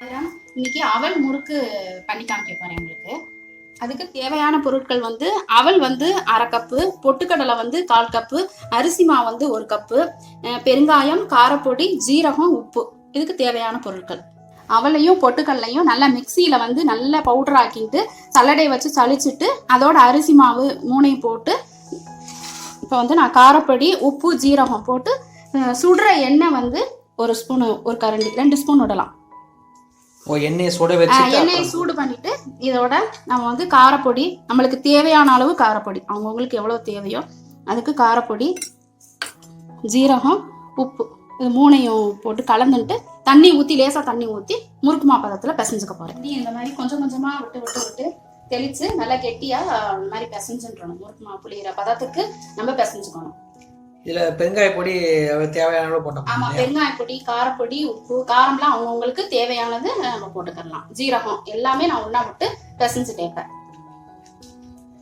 இன்னைக்கு அவல் முறுக்கு பண்ணி காமிக்க போறேன் உங்களுக்கு. அதுக்கு தேவையான பொருட்கள் வந்து அவல் வந்து அரை கப்பு பொட்டுக்கடலை வந்து கால் கப்பு அரிசி மாவு வந்து ஒரு கப்பு பெருங்காயம் காரப்பொடி ஜீரகம் உப்பு. இதுக்கு தேவையான பொருட்கள். அவலையும் பொட்டுக்கடலையும் நல்லா மிக்சியில் வந்து நல்லா பவுடர் ஆக்கிட்டு சல்லடை வச்சு சளிச்சுட்டு அதோட அரிசி மாவு மூணையும் போட்டு இப்போ வந்து நான் காரப்பொடி உப்பு ஜீரகம் போட்டு சுடுற எண்ணெய் வந்து ஒரு ஸ்பூனு ஒரு கரண்டி ரெண்டு ஸ்பூன் விடலாம். ஓ எண்ணெயை சுட வச்சுட்டு எண்ணெயை சூடு பண்ணிட்டு இதோட நம்ம வந்து காரப்பொடி நம்மளுக்கு தேவையான அளவு காரப்பொடி. அவங்கவுங்களுக்கு எவ்வளோ தேவையோ அதுக்கு காரப்பொடி ஜீரகம் உப்பு இது மூணையும் போட்டு கலந்துட்டு தண்ணி ஊற்றி லேசாக தண்ணி ஊற்றி முறுக்கு மாப்பதத்தில் பிசைஞ்சுக்க போகிறேன் நீ இந்த மாதிரி கொஞ்சம் கொஞ்சமாக விட்டு விட்டு விட்டு தெளித்து நல்லா கெட்டியாக இந்த மாதிரி பிசைஞ்சுன்றணும். முறுக்கு மா புளியிற பதத்துக்கு நம்ம பிசைஞ்சுக்கணும். இதுல பெருங்காய பொடி தேவையான அளவு போட்டோம் ஆமா பெருங்காய பொடி காரப்பொடி உப்பு காரம்லாம் அவங்கவுங்களுக்கு தேவையானது நம்ம போட்டுக்கலாம் ஜீரகம் எல்லாமே நான் ஒண்ணா விட்டு இப்ப.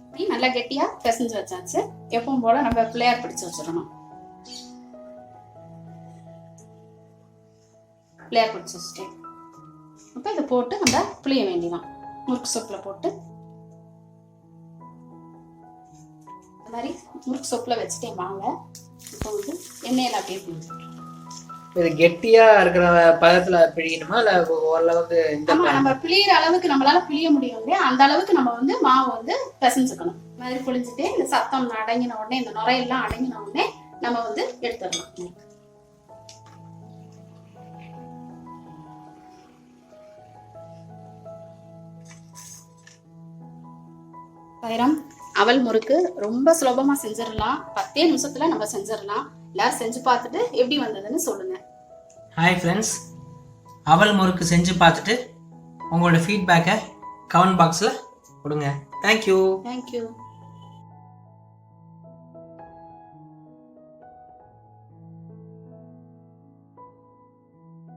இப்படி நல்லா கெட்டியா பிசைஞ்சு வச்சாச்சு. எப்பவும் போல நம்ம பிள்ளையார் பிடிச்சு வச்சிடணும். பிள்ளையார் பிடிச்சு வச்சுட்டேன் அப்ப இதை போட்டு நம்ம புளிய வேண்டியதான் முறுக்கு சொப்புல போட்டு. இந்த மாதிரி முறுக்கு சொப்புல வச்சுட்டேன் வாங்க. இப்போ வந்து எண்ணெயில அப்படியே புளிஞ்சிடும் இது கெட்டியா இருக்கிற பதத்துல பிழியணுமா? இல்ல ஓரளவுக்கு இந்த நம்ம பிழியிற அளவுக்கு நம்மளால பிழிய முடியும் இல்லையா? அந்த அளவுக்கு நம்ம வந்து மாவு வந்து பிசைஞ்சுக்கணும். இந்த மாதிரி புழிஞ்சிட்டு இந்த சத்தம் அடங்கின உடனே இந்த நுரையெல்லாம் அடங்கின உடனே நம்ம வந்து எடுத்துடலாம். பயிரம் அவல் முறுக்கு ரொம்ப சுலபமா செஞ்சிடலாம். பத்தே நிமிஷத்துல நம்ம செஞ்சிடலாம். எல்லாரும் செஞ்சு பார்த்துட்டு எப்படி வந்ததுன்னு சொல்லுங்க. ஹாய் ஃப்ரெண்ட்ஸ் அவல் முறுக்கு செஞ்சு பார்த்துட்டு உங்களோட ஃபீட்பேக்கை கமெண்ட் பாக்ஸில் கொடுங்க. Thank you thank you